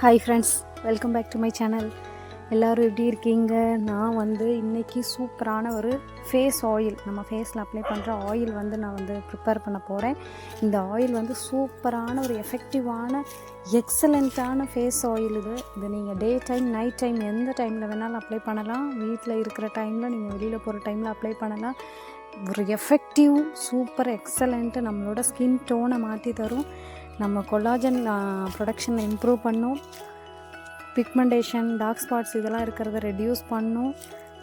Hi friends welcome back to my channel எல்லோரும் எப்படி இருக்கீங்க? நான் வந்து இன்றைக்கி சூப்பரான ஒரு ஃபேஸ் ஆயில் நம்ம ஃபேஸில் அப்ளை பண்ணுற ஆயில் வந்து நான் வந்து ப்ரிப்பேர் பண்ண போகிறேன் இந்த ஆயில் வந்து சூப்பரான ஒரு எஃபெக்டிவான எக்ஸலண்ட்டான ஃபேஸ் ஆயில் இது. இது நீங்கள் டே டைம் நைட் டைம் எந்த டைமில் வேணாலும் அப்ளை பண்ணலாம். வீட்டில் இருக்கிற டைமில் நீங்கள் வெளியில் போகிற டைமில் அப்ளை பண்ணலாம். ஒரு எஃபெக்டிவ் சூப்பர் எக்ஸலண்ட்டு நம்மளோட ஸ்கின் டோனை மாற்றி தரும். நம்ம கொலாஜன் ப்ரொடக்ஷனை இம்ப்ரூவ் பண்ணும். பிக்மெண்டேஷன் டார்க் ஸ்பாட்ஸ் இதெல்லாம் இருக்கிறத ரெடியூஸ் பண்ணும்.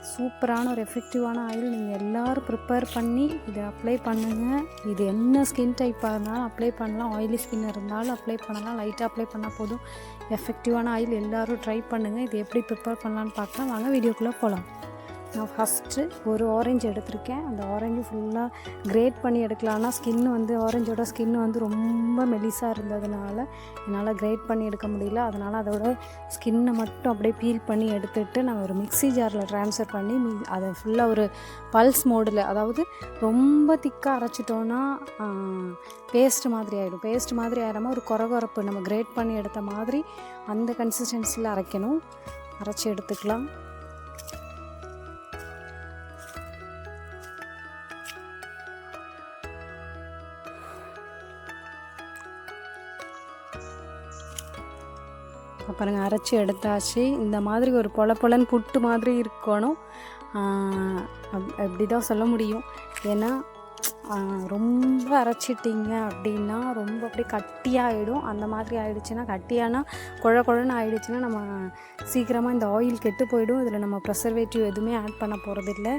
சூப்பரான ஒரு எஃபெக்டிவான ஆயில் நீங்கள் எல்லோரும் ப்ரிப்பேர் பண்ணி இதை அப்ளை பண்ணுங்கள் இது என்ன ஸ்கின் டைப்பாக இருந்தாலும் அப்ளை பண்ணலாம். ஆயிலி ஸ்கின் இருந்தாலும் அப்ளை பண்ணலாம். லைட்டாக அப்ளை பண்ணால் போதும். எஃபெக்டிவான ஆயில் எல்லோரும் ட்ரை பண்ணுங்கள் இது எப்படி ப்ரிப்பேர் பண்ணலான்னு பார்க்கலாம். வாங்க வீடியோக்குள்ளே போகலாம் நான் ஃபஸ்ட்டு ஒரு ஆரஞ்சு எடுத்திருக்கேன். அந்த ஆரஞ்சு ஃபுல்லாக கிரேட் பண்ணி எடுக்கலான்னா ஸ்கின் வந்து ஆரஞ்சோட ஸ்கின் வந்து ரொம்ப மெலிசாக இருந்ததுனால என்னால் கிரேட் பண்ணி எடுக்க முடியல. அதனால் அதோட ஸ்கின்னை மட்டும் அப்படியே பீல் பண்ணி எடுத்துட்டு நான் ஒரு மிக்ஸி ஜாரில் ட்ரான்ஸ்ஃபர் பண்ணி மீ அதை ஃபுல்லாக ஒரு பல்ஸ் மோடில் அதாவது ரொம்ப திக்காக அரைச்சிட்டோன்னா பேஸ்ட் மாதிரி ஆகிடும் பேஸ்ட் மாதிரி ஆகிடாமல் ஒரு குறகுறப்பு நம்ம கிரேட் பண்ணி எடுத்த மாதிரி அந்த கன்சிஸ்டன்சியில் அரைக்கணும். அரைச்சி எடுத்துக்கலாம். பாருங்கள் அரைச்சி எடுத்தாச்சு. இந்த மாதிரி ஒரு பொல பொலன்னு புட்டு மாதிரி இருக்கணும். அப்படி தான் சொல்ல முடியும். ஏன்னா ரொம்ப அரைச்சிட்டிங்க அப்படின்னா ரொம்ப அப்படியே கட்டியாகிடும் அந்த மாதிரி ஆயிடுச்சுன்னா கட்டியானா குழ குழன்னு ஆயிடுச்சுன்னா நம்ம சீக்கிரமாக இந்த ஆயில் கெட்டு போயிடும். இதில் நம்ம ப்ரெசர்வேட்டிவ் எதுவுமே ஆட் பண்ண போகிறதில்ல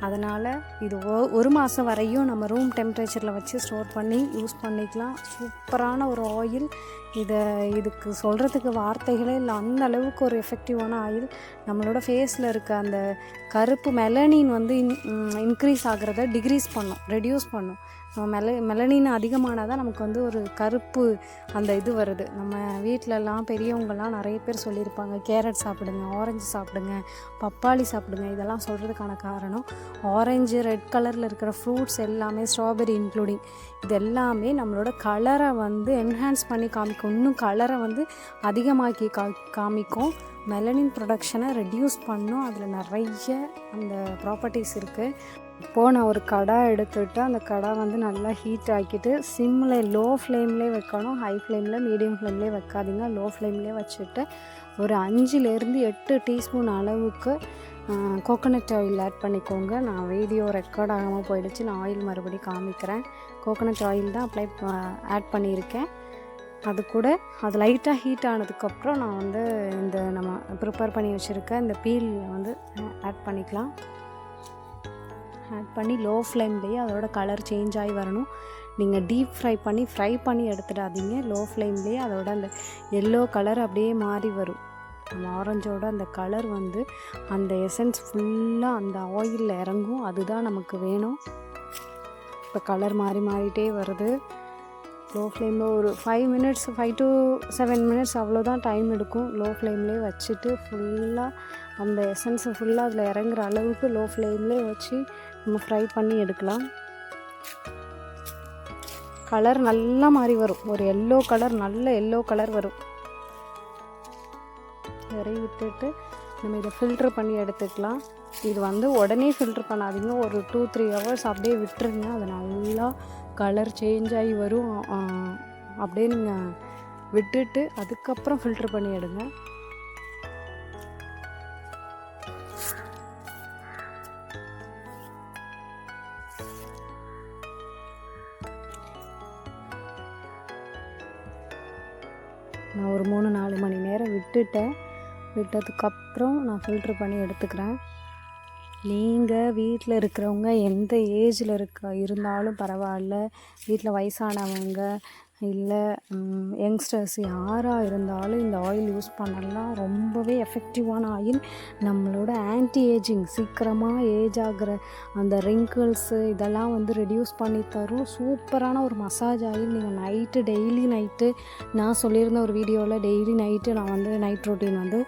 அதனால் இது ஒ ஒரு மாதம் வரையும் நம்ம ரூம் டெம்பரேச்சரில் வச்சு ஸ்டோர் பண்ணி யூஸ் பண்ணிக்கலாம். சூப்பரான ஒரு ஆயில் இதை இதுக்கு சொல்கிறதுக்கு வார்த்தைகளே இல்லை. அந்த அளவுக்கு ஒரு எஃபெக்டிவான ஆயில் நம்மளோட ஃபேஸில் இருக்க அந்த கருப்பு மெலனின் வந்து இன் இன்க்ரீஸ் ஆகிறத டிக்ரீஸ் பண்ணும் ரெடியூஸ் பண்ணும். மெல மெலனின் அதிகமானால் தான் நமக்கு வந்து ஒரு கருப்பு அந்த இது வருது. நம்ம வீட்டிலலாம் பெரியவங்கள்லாம் நிறைய பேர் சொல்லியிருப்பாங்க கேரட் சாப்பிடுங்க ஆரஞ்சு சாப்பிடுங்க பப்பாளி சாப்பிடுங்க. இதெல்லாம் சொல்கிறதுக்கான காரணம் ஆரஞ்சு ரெட் கலரில் இருக்கிற ஃப்ரூட்ஸ் எல்லாமே ஸ்ட்ராபெரி இன்க்ளூடிங் இது எல்லாமே நம்மளோட கலரை வந்து என்ஹான்ஸ் பண்ணி காமிக்கும். இன்னும் கலரை வந்து அதிகமாக்கி கா காமிக்கும். மெலனின் ப்ரொடக்ஷனை ரெடியூஸ் பண்ணும். அதில் நிறைய அந்த ப்ராப்பர்ட்டிஸ் இருக்குது இப்போது நான் ஒரு கடை எடுத்துட்டு அந்த கடை வந்து நல்லா ஹீட் ஆக்கிட்டு சிம்மில் லோ ஃப்ளேம்லேயே வைக்கணும் ஹை ஃப்ளேமில் மீடியம் ஃப்ளேம்லேயே வைக்காதீங்க. லோ ஃப்ளேம்லேயே வச்சுட்டு ஒரு அஞ்சுலேருந்து எட்டு டீஸ்பூன் அளவுக்கு கோகோனட் ஆயில் ஆட் பண்ணிக்கோங்க. நான் வீடியோ ரெக்கார்ட் ஆகாமல் போயிடுச்சு. நான் ஆயில் மறுபடியும் காமிக்கிறேன். கோகோனட் ஆயில் தான் அப்ளை ஆட் பண்ணியிருக்கேன். அது கூட அது லைட்டாக ஹீட் ஆனதுக்கப்புறம் நான் வந்து இந்த நம்ம ப்ரிப்பேர் பண்ணி வச்சுருக்க இந்த பீல் வந்து ஆட் பண்ணிக்கலாம். ஆட் பண்ணி லோ ஃப்ளேம்லேயே அதோட கலர் சேஞ்ச் ஆகி வரணும். நீங்கள் டீப் ஃப்ரை பண்ணி ஃப்ரை பண்ணி எடுத்துடாதீங்க. லோ ஃப்ளேம்லேயே அதோட அந்த எல்லோ கலர் அப்படியே மாறி வரும். நம்ம ஆரஞ்சோட அந்த கலர் வந்து அந்த எசன்ஸ் ஃபுல்லாக அந்த ஆயிலில் இறங்கும். அதுதான் நமக்கு வேணும். இப்போ கலர் மாறி மாறிட்டே வருது. லோ ஃப்ளேமில் ஒரு five minutes five to seven minutes அவ்வளோதான் டைம் எடுக்கும். லோ ஃப்ளேம்லேயே வச்சுட்டு ஃபுல்லாக அந்த எசன்ஸை ஃபுல்லாக அதில் இறங்குற அளவுக்கு லோ ஃப்ளேம்லேயே வச்சு நம்ம ஃப்ரை பண்ணி எடுக்கலாம். கலர் நல்லா மாறி வரும். ஒரு எல்லோ கலர் நல்ல எல்லோ கலர் வரும். இறங்கி விட்டுட்டு நம்ம இதை ஃபில்ட்ரு பண்ணி எடுத்துக்கலாம். இது வந்து உடனே ஃபில்ட்ரு பண்ணாதீங்க. ஒரு டூ த்ரீ ஹவர்ஸ் அப்படியே விட்டுருங்க. அது நல்லா கலர் சேஞ்ச் ஆகி வரும். அப்படியே நீங்கள் விட்டுட்டு அதுக்கப்புறம் ஃபில்ட்ரு பண்ணி எடுங்க. நான் ஒரு மூணு நாலு மணி நேரம் விட்டுட்டேன். விட்டதுக்கப்புறம் நான் ஃபில்ட்ரு பண்ணி எடுத்துக்கிறேன். நீங்கள் வீட்டில் இருக்கிறவங்க எந்த ஏஜில் இருக்க இருந்தாலும் பரவாயில்ல. வீட்டில் வயசானவங்க இல்லை யங்ஸ்டர்ஸ் யாராக இருந்தாலும் இந்த ஆயில் யூஸ் பண்ணலாம். ரொம்பவே எஃபெக்டிவான ஆயில் நம்மளோட ஆன்டி ஏஜிங் சீக்கிரமாக ஏஜ் ஆகிற அந்த ரிங்கிள்ஸு இதெல்லாம் வந்து ரெடியூஸ் பண்ணி தரும். சூப்பரான ஒரு மசாஜ் ஆயில் நீங்கள் நைட்டு டெய்லி நைட்டு நான் சொல்லியிருந்த ஒரு வீடியோவில் டெய்லி நைட்டு நான் வந்து நைட் ரொட்டீன் வந்து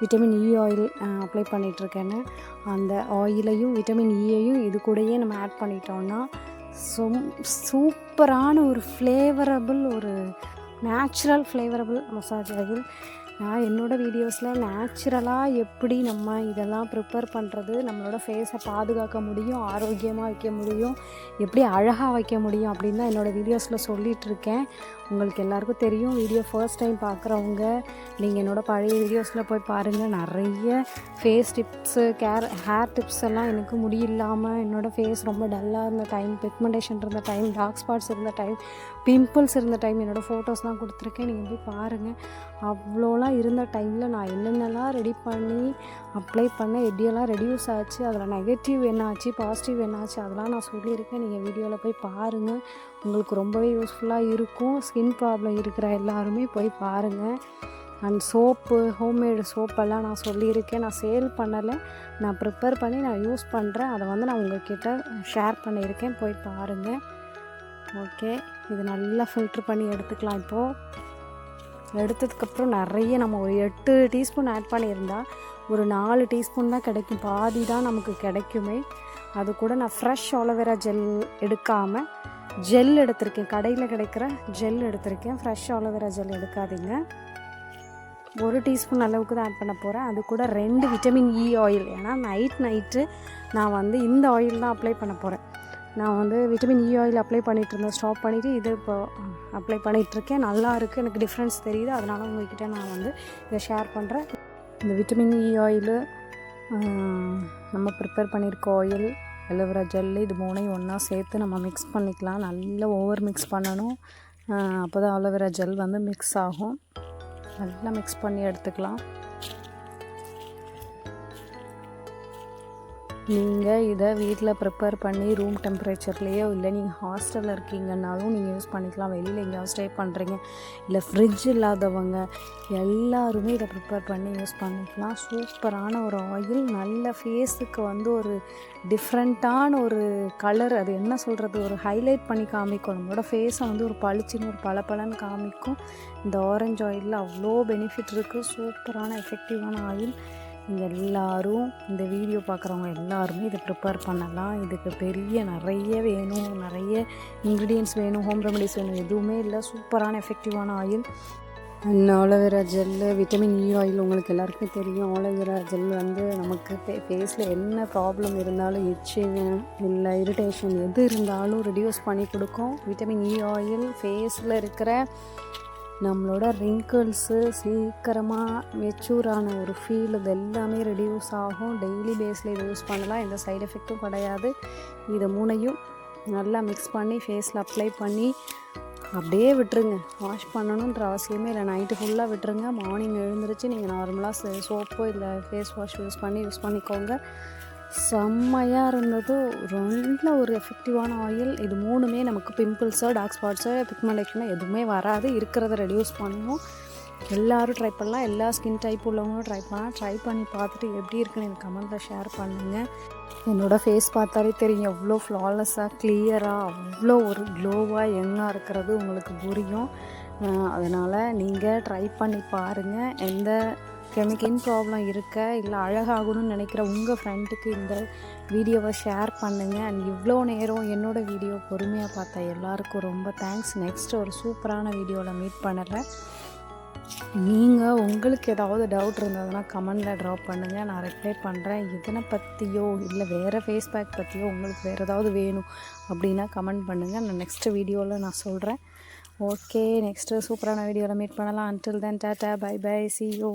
vitamin E e oil apply பண்ணிகிட்ருக்கேன்னு அந்த ஆயிலையும் விட்டமின் இயையும் இது கூடயே நம்ம ஆட் பண்ணிட்டோம்னா சொம் சூப்பரான ஒரு ஃப்ளேவரபிள் ஒரு நேச்சுரல் ஃப்ளேவரபிள் மசாஜ் ஆயில் நான் என்னோடய வீடியோஸில் நேச்சுரலாக எப்படி நம்ம இதெல்லாம் ப்ரிப்பேர் பண்ணுறது நம்மளோட ஃபேஸை பாதுகாக்க முடியும் ஆரோக்கியமாக வைக்க முடியும் எப்படி அழகாக வைக்க முடியும் அப்படின்னு தான் என்னோடய வீடியோஸில் சொல்லிகிட்ருக்கேன் உங்களுக்கு எல்லாருக்கும் தெரியும் வீடியோ ஃபர்ஸ்ட் டைம் பார்க்குறவங்க நீங்கள் என்னோடய பழைய வீடியோஸில் போய் பாருங்கள் நிறைய face tips care hair tips எல்லாம் எனக்கு முடியில்லாமல் என்னோடய ஃபேஸ் ரொம்ப டல்லாக இருந்த டைம் பிக்மெண்டேஷன் இருந்த டைம் டார்க் ஸ்பாட்ஸ் இருந்த டைம் பிம்பிள்ஸ் இருந்த டைம் என்னோடய ஃபோட்டோஸ்லாம் கொடுத்துருக்கேன். நீங்கள் போய் பாருங்கள் அவ்வளோலாம் இருந்த டைமில் நான் என்னென்னலாம் ரெடி பண்ணி அப்ளை பண்ண எப்படியெல்லாம் ரெடியூஸ் ஆச்சு அதில் நெகட்டிவ் என்ன ஆச்சு பாசிட்டிவ் என்ன ஆச்சு அதெல்லாம் நான் சொல்லியிருக்கேன். நீங்கள் வீடியோவில் போய் பாருங்கள் உங்களுக்கு ரொம்பவே யூஸ்ஃபுல்லாக இருக்கும். ஸ்கின் ப்ராப்ளம் இருக்கிற எல்லாருமே போய் பாருங்கள் அண்ட் சோப்பு ஹோம்மேடு சோப்பெல்லாம் நான் சொல்லியிருக்கேன். நான் சேல் பண்ணலை. நான் ப்ரிப்பேர் பண்ணி நான் யூஸ் பண்ணுறேன் அதை வந்து நான் உங்கள்கிட்ட ஷேர் பண்ணியிருக்கேன். போய் பாருங்கள் ஓகே இது நல்லா ஃபில்ட்ரு பண்ணி எடுத்துக்கலாம் இப்போது எடுத்ததுக்கப்புறம் நிறைய நம்ம ஒரு எட்டு டீஸ்பூன் ஆட் பண்ணியிருந்தா ஒரு நாலு டீஸ்பூன் தான் கிடைக்கும். பாதி தான் நமக்கு கிடைக்குமே. அது கூட நான் ஃப்ரெஷ் ஆலோவேரா ஜெல் எடுக்காமல் ஜெல் எடுத்திருக்கேன். கடையில் கிடைக்கிற ஜெல் எடுத்திருக்கேன். ஃப்ரெஷ் ஆலோவேரா ஜெல் எடுக்காதீங்க. ஒரு டீஸ்பூன் அளவுக்கு தான் ஆட் பண்ண போகிறேன் அது கூட ரெண்டு விட்டமின் இ ஆயில் ஏன்னா நைட் நைட்டு நான் வந்து இந்த ஆயில் தான் அப்ளை பண்ண போகிறேன் நான் வந்து vitamin E e oil apply பண்ணிகிட்டு இருந்தேன் ஸ்டாப் பண்ணிவிட்டு இது இப்போ அப்ளை பண்ணிகிட்ருக்கேன் நல்லா இருக்குது எனக்கு டிஃப்ரென்ஸ் தெரியுது. அதனால் உங்கள்கிட்ட நான் வந்து இதை ஷேர் பண்ணுறேன் இந்த விட்டமின் இ ஆயிலு நம்ம ப்ரிப்பேர் பண்ணியிருக்க ஆயில் அலோவேரா ஜெல்லு இது மூணையும் ஒன்றா சேர்த்து நம்ம மிக்ஸ் பண்ணிக்கலாம். நல்லா ஓவர் மிக்ஸ் பண்ணணும். அப்போ தான் அலோவேரா ஜெல் வந்து மிக்ஸ் ஆகும். நல்லா மிக்ஸ் பண்ணி எடுத்துக்கலாம். நீங்கள் இதை வீட்டில் ப்ரிப்பேர் பண்ணி ரூம் டெம்பரேச்சர்லேயோ இல்லை நீங்கள் ஹாஸ்டலில் இருக்கீங்கன்னாலும் நீங்கள் யூஸ் பண்ணிக்கலாம். வெளியில் எங்கேயாவது ஸ்டே பண்ணுறீங்க இல்லை ஃப்ரிட்ஜ் இல்லாதவங்க எல்லாருமே இதை ப்ரிப்பேர் பண்ணி யூஸ் பண்ணிக்கலாம். சூப்பரான ஒரு ஆயில் நல்ல ஃபேஸுக்கு வந்து ஒரு டிஃப்ரெண்ட்டான ஒரு கலர் அது என்ன சொல்கிறது ஒரு ஹைலைட் பண்ணி காமிக்கும். நம்மளோட ஃபேஸை வந்து ஒரு பளிச்சுன்னு ஒரு பளபளன்னு காமிக்கும். இந்த ஆரஞ்சு ஆயிலில் அவ்வளோ பெனிஃபிட் இருக்குது சூப்பரான எஃபெக்டிவான ஆயில் நீங்கள் எல்லோரும் இந்த வீடியோ பார்க்குறவங்க எல்லாருமே இதை ப்ரிப்பேர் பண்ணலாம். இதுக்கு பெரிய நிறைய வேணும் நிறைய இன்க்ரீடியன்ஸ் வேணும் ஹோம் ரெமடிஸ் வேணும் எதுவுமே இல்லை. சூப்பரான எஃபெக்டிவான oil and aloe vera gel vitamin E oil உங்களுக்கு எல்லாருக்குமே தெரியும். ஆலோவேரா ஜெல் வந்து நமக்கு ஃபேஸில் என்ன ப்ராப்ளம் இருந்தாலும் இச்சிங் இல்லை இரிட்டேஷன் எது இருந்தாலும் ரெடியூஸ் பண்ணி கொடுக்கும். விட்டமின் இ ஆயில் ஃபேஸில் இருக்கிற நம்மளோட ரிங்கிள்ஸு சீக்கிரமாக மெச்சூரான ஒரு ஃபீல் இது எல்லாமே ரெடியூஸ் ஆகும் டெய்லி பேஸில் இதை யூஸ் பண்ணலாம். எந்த சைடு எஃபெக்ட்டும் கிடையாது. இதை மூணையும் நல்லா மிக்ஸ் பண்ணி ஃபேஸில் அப்ளை பண்ணி அப்படியே விட்டுருங்க. வாஷ் பண்ணணுன்ற அவசியமே இல்லை. நைட்டு ஃபுல்லாக விட்டுருங்க. மார்னிங் எழுந்திரிச்சு நீங்கள் நார்மலாக சோப்போ இல்லை ஃபேஸ் வாஷ் யூஸ் பண்ணி யூஸ் பண்ணிக்கோங்க. செம்மையாக இருந்தது. நல்ல ஒரு எஃபெக்டிவான ஆயில் இது மூணுமே நமக்கு பிம்பிள்ஸோ டார்க் ஸ்பாட்ஸோ பிக்மெண்டேஷனோ எதுவுமே வராது. இருக்கிறத ரெடியூஸ் பண்ணும் எல்லோரும் ட்ரை பண்ணலாம். எல்லா ஸ்கின் டைப் உள்ளவங்களும் ட்ரை பண்ணலாம். ட்ரை பண்ணி பார்த்துட்டு எப்படி இருக்குன்னு எனக்கு கமெண்ட்டில் ஷேர் பண்ணுங்கள் என்னோடய ஃபேஸ் பார்த்தாலே தெரியும். எவ்வளோ ஃப்ளாலெஸ்ஸாக கிளியராக அவ்வளோ ஒரு க்ளோவாக எங்காக இருக்கிறது உங்களுக்கு புரியும். அதனால் நீங்கள் ட்ரை பண்ணி பாருங்கள் எந்த ஸ்கின் ப்ராப்ளம் இருக்க? இல்லை அழகாகணும்னு நினைக்கிற உங்கள் ஃப்ரெண்டுக்கு இந்த வீடியோவை ஷேர் பண்ணுங்கள் அண்ட் இவ்வளோ நேரம் என்னோடய வீடியோ பொறுமையாக பார்த்தா எல்லாருக்கும் ரொம்ப தேங்க்ஸ் நெக்ஸ்ட் ஒரு சூப்பரான வீடியோவில் மீட் பண்ணுறேன் நீங்கள் உங்களுக்கு ஏதாவது டவுட் இருந்ததுன்னா கமெண்டில் ட்ராப் பண்ணுங்கள் நான் ரிப்ளை பண்ணுறேன் இதனை பற்றியோ இல்லை வேறு ஃபேஸ் பேக் பற்றியோ உங்களுக்கு வேறு ஏதாவது வேணும் அப்படின்னா கமெண்ட் பண்ணுங்கள் நான் நெக்ஸ்ட் வீடியோவில் நான் சொல்கிறேன் ஓகே நெக்ஸ்ட்டு சூப்பரான வீடியோவில் மீட் பண்ணலாம். Until then tata bye bye see you